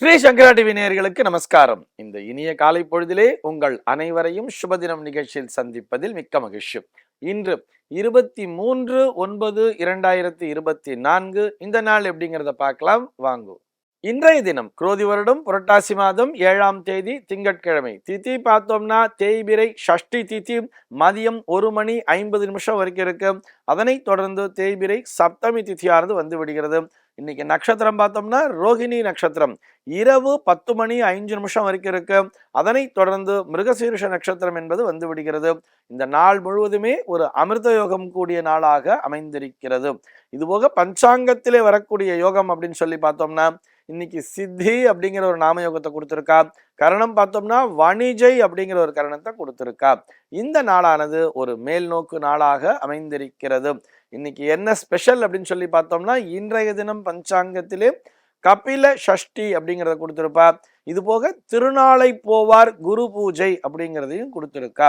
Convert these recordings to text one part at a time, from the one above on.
ஸ்ரீ சங்கரா TV நேயர்களுக்கு நமஸ்காரம். இந்த இனிய காலை பொழுதிலே உங்கள் அனைவரையும் சுபதினம் நிகழ்ச்சியில் சந்திப்பதில் மிக்க மகிழ்ச்சி. இன்று இருபத்தி மூன்று ஒன்பது இரண்டாயிரத்தி இருபத்தி நான்கு இந்த நாள் எப்படிங்கிறத பார்க்கலாம். வாங்கு. இன்றைய தினம் குரோதி வருடம் புரட்டாசி மாதம் ஏழாம் தேதி திங்கட்கிழமை. திதி பார்த்தோம்னா தேய்பிரை ஷஷ்டி திதி மதியம் ஒரு மணி ஐம்பது நிமிஷம் வரைக்கும் இருக்கு. அதனைத் தொடர்ந்து தேய்பிரை சப்தமி திதியானது வந்து விடுகிறது. இன்னைக்கு நட்சத்திரம் பார்த்தோம்னா ரோகிணி நட்சத்திரம். இரவு பத்து மணி ஐந்து நிமிஷம் வரைக்கும் இருக்கு. அதனை தொடர்ந்து மிருகசீருஷ நட்சத்திரம் என்பது வந்து விடுகிறது. இந்த நாள் முழுவதுமே ஒரு அமிர்த யோகம் கூடிய நாளாக அமைந்திருக்கிறது. இதுபோக பஞ்சாங்கத்திலே வரக்கூடிய யோகம் அப்படின்னு சொல்லி பார்த்தோம்னா இன்னைக்கு சித்தி அப்படிங்கிற ஒரு நாம யோகத்தை கொடுத்துருக்கா. கரணம் பார்த்தோம்னா வணிஜை அப்படிங்கிற ஒரு கரணத்தை கொடுத்துருக்கா. இந்த நாளானது ஒரு மேல்நோக்கு நாளாக அமைந்திருக்கிறது. இன்னைக்கு என்ன ஸ்பெஷல் அப்படின்னு சொல்லி பார்த்தோம்னா இன்றைய தினம் பஞ்சாங்கத்திலே கபில ஷஷ்டி அப்படிங்கிறத கொடுத்துருப்பா. இது போக திருநாளை போவார் குரு பூஜை அப்படிங்கிறதையும் கொடுத்துருக்கா.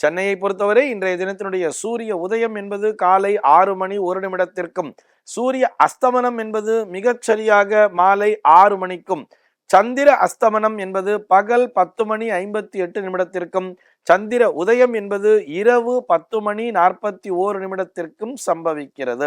சென்னையை பொறுத்தவரை இன்றைய தினத்தினுடைய சூரிய உதயம் என்பது காலை ஆறு மணி ஒரு நிமிடத்திற்கும் சூரிய அஸ்தமனம் என்பது மிகச்சரியாக மாலை ஆறு மணிக்கும் சந்திர அஸ்தமனம் என்பது பகல் பத்து மணி ஐம்பத்தி எட்டு நிமிடத்திற்கும் சந்திர உதயம் என்பது இரவு பத்து மணி நாற்பத்தி ஓரு நிமிடத்திற்கும் சம்பவிக்கிறது.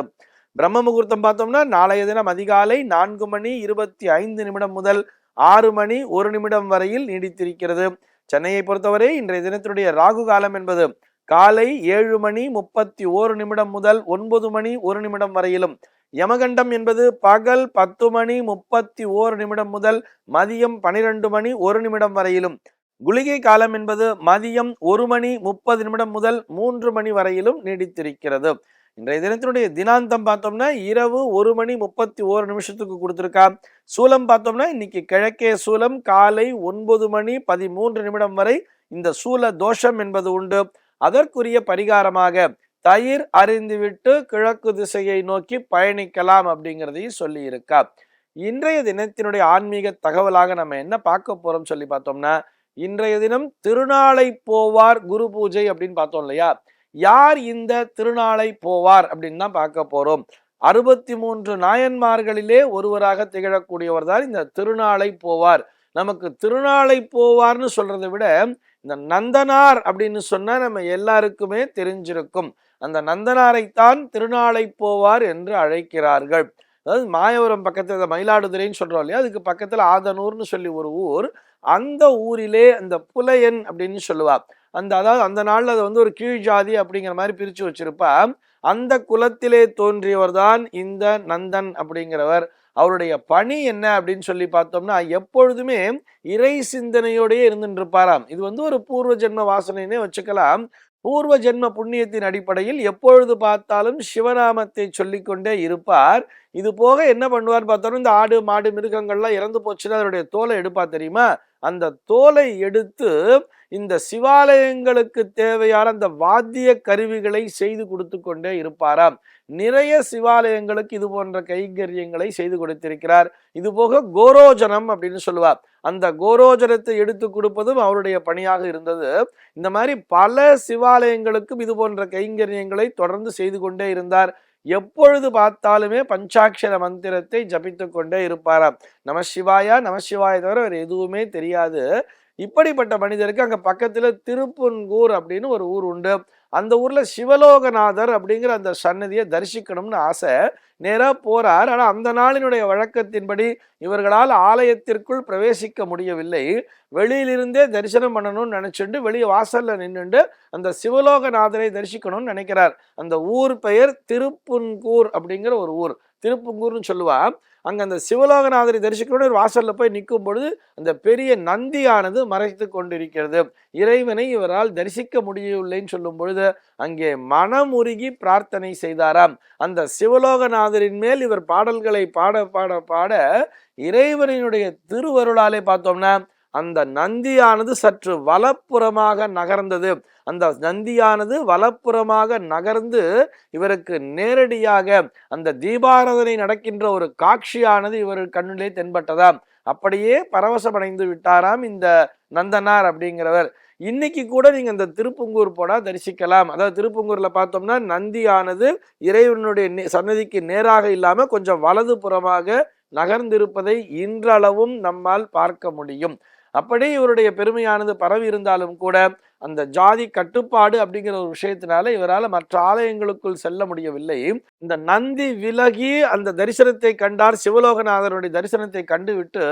பிரம்ம முகூர்த்தம் பார்த்தோம்னா நாளைய தினம் அதிகாலை நான்கு மணி இருபத்தி ஐந்து நிமிடம் முதல் ஆறு மணி ஒரு நிமிடம் வரையில் நீடித்திருக்கிறது. சென்னையை பொறுத்தவரை இன்றைய தினத்தினுடைய ராகு காலம் என்பது காலை ஏழு மணி முப்பத்தி ஓரு நிமிடம் முதல் ஒன்பது மணி ஒரு நிமிடம் வரையிலும் யமகண்டம் என்பது பகல் பத்து மணி முப்பத்தி ஓரு நிமிடம் முதல் மதியம் பனிரெண்டு மணி ஒரு நிமிடம் வரையிலும். குளிகை காலம் என்பது மதியம் ஒரு மணி முப்பது நிமிடம் முதல் மூன்று மணி வரையிலும் நீடித்திருக்கிறது. இன்றைய தினத்தினுடைய தினாந்தம் பார்த்தோம்னா இரவு ஒரு மணி முப்பத்தி ஓரு நிமிஷத்துக்கு கொடுத்துருக்கா. சூலம் பார்த்தோம்னா இன்னைக்கு கிழக்கே சூலம் காலை ஒன்பது மணி பதிமூன்று நிமிடம் வரை இந்த சூல தோஷம் என்பது உண்டு. அதற்குரிய பரிகாரமாக தயிர் அறிந்துவிட்டு கிழக்கு திசையை நோக்கி பயணிக்கலாம் அப்படிங்கிறதையும் சொல்லியிருக்கா. இன்றைய தினத்தினுடைய ஆன்மீக தகவலாக நம்ம என்ன பார்க்க போறோம் சொல்லி பார்த்தோம்னா இன்றைய தினம் திருநாளை போவார் குரு பூஜை அப்படின்னு பார்த்தோம் இல்லையா? யார் இந்த திருநாளை போவார் அப்படின்னு தான் பார்க்க போறோம். அறுபத்தி மூன்று நாயன்மார்களிலே ஒருவராக திகழக்கூடியவர் தான் இந்த திருநாளை போவார். நமக்கு திருநாளை போவார்னு சொல்றதை விட இந்த நந்தனார் அப்படின்னு சொன்னா நம்ம எல்லாருக்குமே தெரிஞ்சிருக்கும். அந்த நந்தனாரைத்தான் திருநாளை போவார் என்று அழைக்கிறார்கள். அதாவது மாயவரம் பக்கத்தில் மயிலாடுதுறைன்னு சொல்கிறோம் இல்லையா? அதுக்கு பக்கத்தில் ஆதனூர்னு சொல்லி ஒரு ஊர். அந்த ஊரிலே அந்த புலையன் அப்படின்னு சொல்லுவா. அந்த அதாவது அந்த நாளில் அது வந்து ஒரு கீழ் ஜாதி அப்படிங்கிற மாதிரி பிரித்து வச்சிருப்பா. அந்த குலத்திலே தோன்றியவர் தான் இந்த நந்தன் அப்படிங்கிறவர். அவருடைய பணி என்ன அப்படின்னு சொல்லி பார்த்தோம்னா எப்பொழுதுமே இறை சிந்தனையோடயே இருந்துட்டு இருப்பாராம். இது வந்து ஒரு பூர்வ ஜென்ம வாசனைன்னே வச்சுக்கலாம். பூர்வ ஜென்ம புண்ணியத்தின் அடிப்படையில் எப்பொழுது பார்த்தாலும் சிவநாமத்தை சொல்லிக்கொண்டே இருப்பார். இது போக என்ன பண்ணுவார் பார்த்தாலும் இந்த ஆடு மாடு மிருகங்கள்லாம் இறந்து போச்சுன்னா அதனுடைய தோலை எடுப்பா தெரியுமா? அந்த தோலை எடுத்து இந்த சிவாலயங்களுக்கு தேவையான அந்த வாத்திய கருவிகளை செய்து கொடுத்து கொண்டே இருப்பாராம். நிறைய சிவாலயங்களுக்கு இது போன்ற கைங்கரியங்களை செய்து கொடுத்திருக்கிறார். இது போக கோரோஜனம் அப்படின்னு சொல்லுவார். அந்த கோரோஜனத்தை எடுத்து கொடுப்பதும் அவருடைய பணியாக இருந்தது. இந்த மாதிரி பல சிவாலயங்களுக்கும் இது போன்ற கைங்கரியங்களை தொடர்ந்து செய்து கொண்டே இருந்தார். எப்பொழுது பார்த்தாலுமே பஞ்சாட்சர மந்திரத்தை ஜபித்து கொண்டே இருப்பாராம். நம சிவாயா நம சிவாய தவிர வேறு எதுவுமே தெரியாது. இப்படிப்பட்ட மனிதருக்கு அங்கே பக்கத்தில் திருப்புன்கூர் அப்படின்னு ஒரு ஊர் உண்டு. அந்த ஊரில் சிவலோகநாதர் அப்படிங்கிற அந்த சன்னதியை தரிசிக்கணும்னு ஆசை. நேராக போகிறார் ஆனால் அந்த நாளினுடைய வழக்கத்தின்படி இவர்களால் ஆலயத்திற்குள் பிரவேசிக்க முடியவில்லை. வெளியிலிருந்தே தரிசனம் பண்ணணும்னு நினச்சிட்டு வெளியே வாசலில் நின்றுண்டு அந்த சிவலோகநாதரை தரிசிக்கணும்னு நினைக்கிறார். அந்த ஊர் பெயர் திருப்புன்கூர் அப்படிங்கிற ஒரு ஊர். திருப்புங்கூர்னு சொல்லுவா அங்கே அந்த சிவலோகநாதரை தரிசிக்கணும்னு ஒரு வாசலில் போய் நிற்கும் பொழுது அந்த பெரிய நந்தியானது மறைத்து கொண்டிருக்கிறது. இறைவனை இவரால் தரிசிக்க முடியவில்லைன்னு சொல்லும் பொழுது அங்கே மனமுருகி பிரார்த்தனை செய்தாராம். அந்த சிவலோகநாதரின் மேல் இவர் பாடல்களை பாட பாட பாட இறைவனினுடைய திருவருளாலே பார்த்தோம்னா அந்த நந்தியானது சற்று வலப்புறமாக நகர்ந்தது. அந்த நந்தியானது வலப்புறமாக நகர்ந்து இவருக்கு நேரடியாக அந்த தீபாராதனை நடக்கின்ற ஒரு காட்சியானது இவர் கண்ணிலே தென்பட்டதாம் அப்படியே பரவசமடைந்து விட்டாராம் இந்த நந்தனார் அப்படிங்கிறவர். இன்னைக்கு கூட நீங்க இந்த திருப்பங்கூர் போனா தரிசிக்கலாம். அதாவது திருப்புங்கூர்ல பார்த்தோம்னா நந்தியானது இறைவனுடைய நே- சன்னதிக்கு நேராக இல்லாம கொஞ்சம் வலது புறமாக நகர்ந்திருப்பதை இன்றளவும் நம்மால் பார்க்க முடியும். அப்படி இவருடைய பெருமையானது பரவி இருந்தாலும் கூட அந்த ஜாதி கட்டுப்பாடு அப்படிங்கிற ஒரு விஷயத்தினால இவரால் மற்ற ஆலயங்களுக்குள் செல்ல முடியவில்லை. இந்த நந்தி விலகி அந்த தரிசனத்தை கண்டார் சிவலோகநாதருடைய தரிசனத்தை கண்டுவிட்டு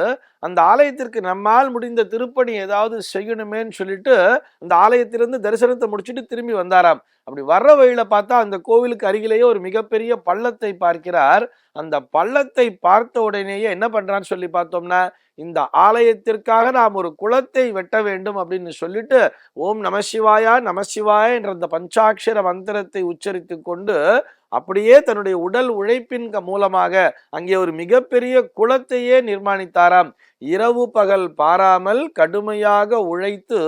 அந்த ஆலயத்திற்கு நம்மால் முடிந்த திருப்பணி ஏதாவது செய்யணுமேன்னு சொல்லிட்டு அந்த ஆலயத்திலிருந்து தரிசனத்தை முடிச்சுட்டு திரும்பி வந்தாராம். அப்படி வர்ற வழியில பார்த்தா அந்த கோவிலுக்கு அருகிலேயே ஒரு மிகப்பெரிய பள்ளத்தை பார்க்கிறார். அந்த பள்ளத்தை பார்த்த உடனேயே என்ன பண்றான்னு சொல்லி பார்த்தோம்னா இந்த ஆலயத்திற்காக நாம் ஒரு குளத்தை வெட்ட வேண்டும் அப்படின்னு சொல்லிட்டு ஓம் நமசிவாயா நமசிவாய என்ற அந்த பஞ்சாட்சர மந்திரத்தை உச்சரித்து கொண்டு அப்படியே தன்னுடைய உடல் உழைப்பின் மூலமாக அங்கே ஒரு மிகப்பெரிய குளத்தையே நிர்மாணித்தாராம். இரவு பகல் பாராமல் கடுமையாக உழைத்து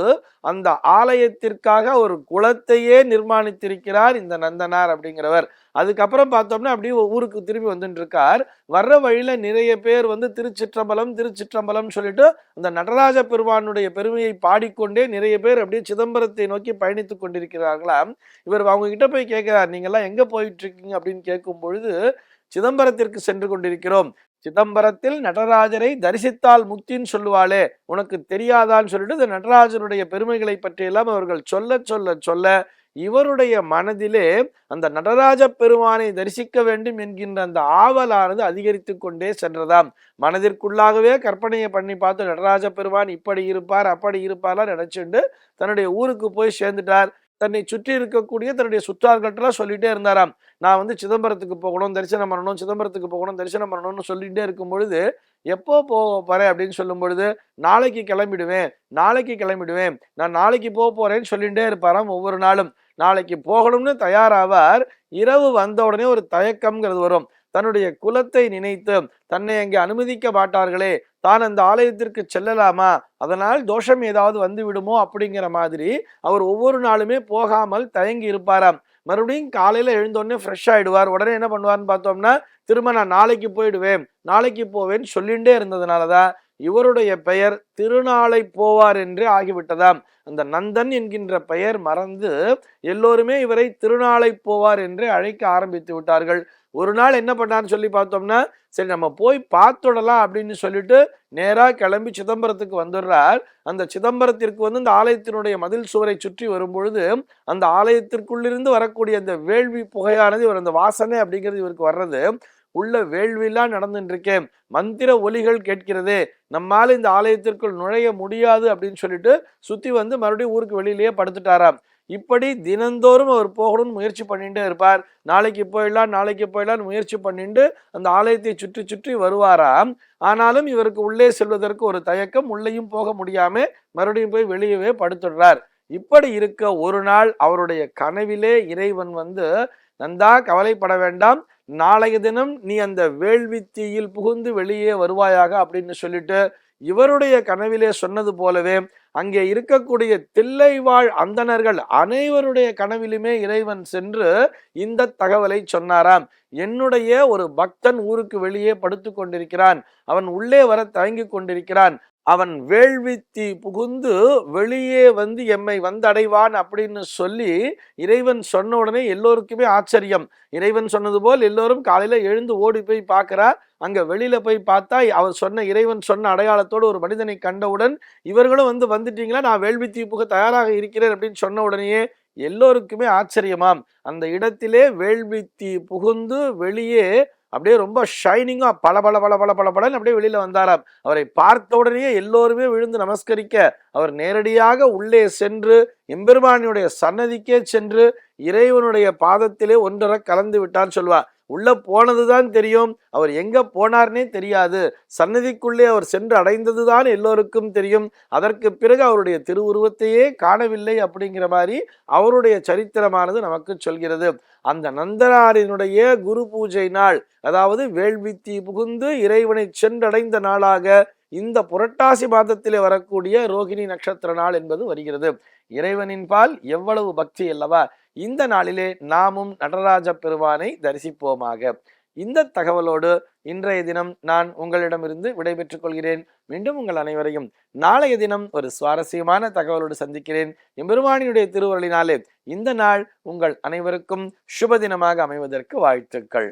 அந்த ஆலயத்திற்காக ஒரு குளத்தையே நிர்மாணித்திருக்கிறார் இந்த நந்தனார் அப்படிங்கிறவர். அதுக்கப்புறம் பார்த்தோம்னா அப்படியே ஊருக்கு திரும்பி வந்துட்டு இருக்கார் வர்ற வழியில நிறைய பேர் வந்து திருச்சிற்றம்பலம் திருச்சிற்றம்பலம் சொல்லிட்டு அந்த நடராஜ பெருமானுடைய பெருமையை பாடிக்கொண்டே நிறைய பேர் அப்படியே சிதம்பரத்தை நோக்கி பயணித்துக் கொண்டிருக்கிறார்களாம். இவர் அவங்க கிட்ட போய் கேட்கிறார் நீங்க எங்கே எங்க போயிட்டு இருக்கீங்க அப்படின்னு கேட்கும் பொழுது சிதம்பரத்திற்கு சென்று கொண்டிருக்கிறோம். சிதம்பரத்தில் நடராஜரை தரிசித்தால் முக்தின்னு சொல்லுவாளே உனக்கு தெரியாதான்னு சொல்லிட்டு இந்த நடராஜனுடைய பெருமைகளை பற்றியெல்லாம் அவர்கள் சொல்ல சொல்ல சொல்ல இவருடைய மனதிலே அந்த நடராஜ பெருமானை தரிசிக்க வேண்டும் என்கின்ற அந்த ஆவலானது அதிகரித்து கொண்டே சென்றதாம். மனதிற்குள்ளாகவே கற்பனையை பண்ணி பார்த்து நடராஜ பெருமான் இப்படி இருப்பார் அப்படி இருப்பார்லாம் நினைச்சுண்டு தன்னுடைய ஊருக்கு போய் சேர்ந்துட்டார். தன்னை சுற்றி இருக்கக்கூடிய தன்னுடைய சுற்றார்கள்ட்டெல்லாம் சொல்லிட்டே இருந்தாராம். நான் வந்து சிதம்பரத்துக்கு போகணும் தரிசனம் பண்ணணும் சிதம்பரத்துக்கு போகணும் தரிசனம் பண்ணணும்னு சொல்லிகிட்டே இருக்கும் பொழுது எப்போ போக போகிறேன் அப்படின்னு சொல்லும் பொழுது நாளைக்கு கிளம்பிடுவேன் நாளைக்கு கிளம்பிடுவேன் நான் நாளைக்கு போக போகிறேன்னு சொல்லிகிட்டே இருப்பாராம் ஒவ்வொரு நாளும். நாளைக்கு போகணும்னு தயாராவார் இரவு வந்த உடனே ஒரு தயக்கம்ங்கிறது வரும். தன்னுடைய குலத்தை நினைத்து தன்னை அங்கே அனுமதிக்க மாட்டார்களே தான் அந்த ஆலயத்திற்கு செல்லலாமா? அதனால் தோஷம் ஏதாவது வந்து விடுமோ அப்படிங்கிற மாதிரி அவர் ஒவ்வொரு நாளுமே போகாமல் தயங்கி இருப்பாராம். மறுபடியும் காலையில் எழுந்தோடனே ஃப்ரெஷ் ஆகிடுவார் உடனே என்ன பண்ணுவார்னு பார்த்தோம்னா திரும்ப நான் நாளைக்கு போயிடுவேன். நாளைக்கு போவேன் சொல்லிண்டே இருந்ததுனாலதான் இவருடைய பெயர் திருநாளை போவார் என்று ஆகிவிட்டதாம். அந்த நந்தன் என்கின்ற பெயர் மறந்து எல்லோருமே இவரை திருநாளை போவார் என்று அழைக்க ஆரம்பித்து விட்டார்கள். ஒரு நாள் என்ன பண்ணான்னு சொல்லி பார்த்தோம்னா சரி நம்ம போய் பார்த்துடலாம் அப்படின்னு சொல்லிட்டு நேராக கிளம்பி சிதம்பரத்துக்கு வந்துடுறார். அந்த சிதம்பரத்திற்கு வந்து இந்த ஆலயத்தினுடைய மதில் சுவரை சுற்றி வரும்பொழுது அந்த ஆலயத்திற்குள்ளிருந்து வரக்கூடிய அந்த வேள்வி புகையானது இவர் அந்த வாசனை அப்படிங்கிறது இவருக்கு வர்றது. உள்ள வேள்விலாம் நடந்துட்டுருக்கேன் மந்திர ஒலிகள் கேட்கிறதே நம்மால் இந்த ஆலயத்திற்குள் நுழைய முடியாது அப்படின்னு சொல்லிட்டு சுற்றி வந்து மறுபடியும் ஊருக்கு வெளியிலேயே படுத்துட்டாராம். இப்படி தினந்தோறும் அவர் போகணும்னு முயற்சி பண்ணிட்டே இருப்பார். நாளைக்கு போயிடலாம் நாளைக்கு போயிடலாம்னு முயற்சி பண்ணிட்டு அந்த ஆலயத்தை சுற்றி சுற்றி வருவாராம் ஆனாலும் இவருக்கு உள்ளே செல்வதற்கு ஒரு தயக்கம் உள்ளேயும் போக முடியாம மறுபடியும் போய் வெளியவே படுத்துடுறார். இப்படி இருக்க ஒரு நாள் அவருடைய கனவிலே இறைவன் வந்து நந்தா கவலைப்பட வேண்டாம். நாளைய தினம் நீ அந்த வேள்வி தீயில் புகுந்து வெளியே வருவாயாக அப்படின்னு சொல்லிட்டு இவருடைய கனவிலே சொன்னது போலவே அங்கே இருக்கக்கூடிய தில்லைவாழ் அந்தணர்கள் அனைவருடைய கனவிலுமே இறைவன் சென்று இந்த தகவலை சொன்னாராம். என்னுடைய ஒரு பக்தன் ஊருக்கு வெளியே படுத்து கொண்டிருக்கிறான். அவன் உள்ளே வர தயங்கி கொண்டிருக்கிறான். அவன் வேள்வித்தி புகுந்து வெளியே வந்து எம்மை வந்தடைவான் அப்படின்னு சொல்லி இறைவன் சொன்ன உடனே எல்லோருக்குமே ஆச்சரியம். இறைவன் சொன்னது போல் எல்லோரும் காலையில் எழுந்து ஓடி போய் பார்க்குறா அங்கே வெளியில் போய் பார்த்தா அவர் சொன்ன இறைவன் சொன்ன அடையாளத்தோடு ஒரு மனிதனை கண்டவுடன் இவர்களும் வந்து வந்துட்டீங்களா? நான் வேள்வித்தி புக தயாராக இருக்கிறேன் அப்படின்னு சொன்ன உடனேயே எல்லோருக்குமே ஆச்சரியமாம். அந்த இடத்திலே வேள்வித்தி புகுந்து வெளியே அப்படியே ரொம்ப ஷைனிங்காக பல பல பல பல பல பலன்னு அப்படியே வெளியில் வந்தாராம் அவரை பார்த்த உடனே எல்லோருமே விழுந்து நமஸ்கரிக்க அவர் நேரடியாக உள்ளே சென்று எம்பெருமானியுடைய சன்னதிக்கே சென்று இறைவனுடைய பாதத்திலே ஒன்றரை கலந்து விட்டான்னு சொல்வார் உள்ள போனதுதான் தெரியும். அவர் எங்கே போனார்னே தெரியாது. சன்னதிக்குள்ளே அவர் சென்று அடைந்ததுதான் எல்லோருக்கும் தெரியும். அதற்கு பிறகு அவருடைய திருவுருவத்தையே காணவில்லை அப்படிங்கிற மாதிரி அவருடைய சரித்திரமானது நமக்கு சொல்கிறது. அந்த நந்தனாரினுடைய குரு பூஜை நாள் அதாவது வேள்வித்தி புகுந்து இறைவனை சென்றடைந்த நாளாக இந்த புரட்டாசி மாதத்திலே வரக்கூடிய ரோகிணி நட்சத்திர நாள் என்பது வருகிறது. இறைவனின் பால் எவ்வளவு பக்தி அல்லவா? இந்த நாளிலே நாமும் நடராஜ பெருமானை தரிசிப்போமாக. இந்த தகவலோடு இன்றைய தினம் நான் உங்களிடமிருந்து விடைபெற்றுக் கொள்கிறேன். மீண்டும் உங்கள் அனைவரையும் நாளைய தினம் ஒரு சுவாரஸ்யமான தகவலோடு சந்திக்கிறேன். எம்பெருமானியுடைய திருவருளினாலே இந்த நாள் உங்கள் அனைவருக்கும் சுப தினமாக அமைவதற்கு வாழ்த்துக்கள்.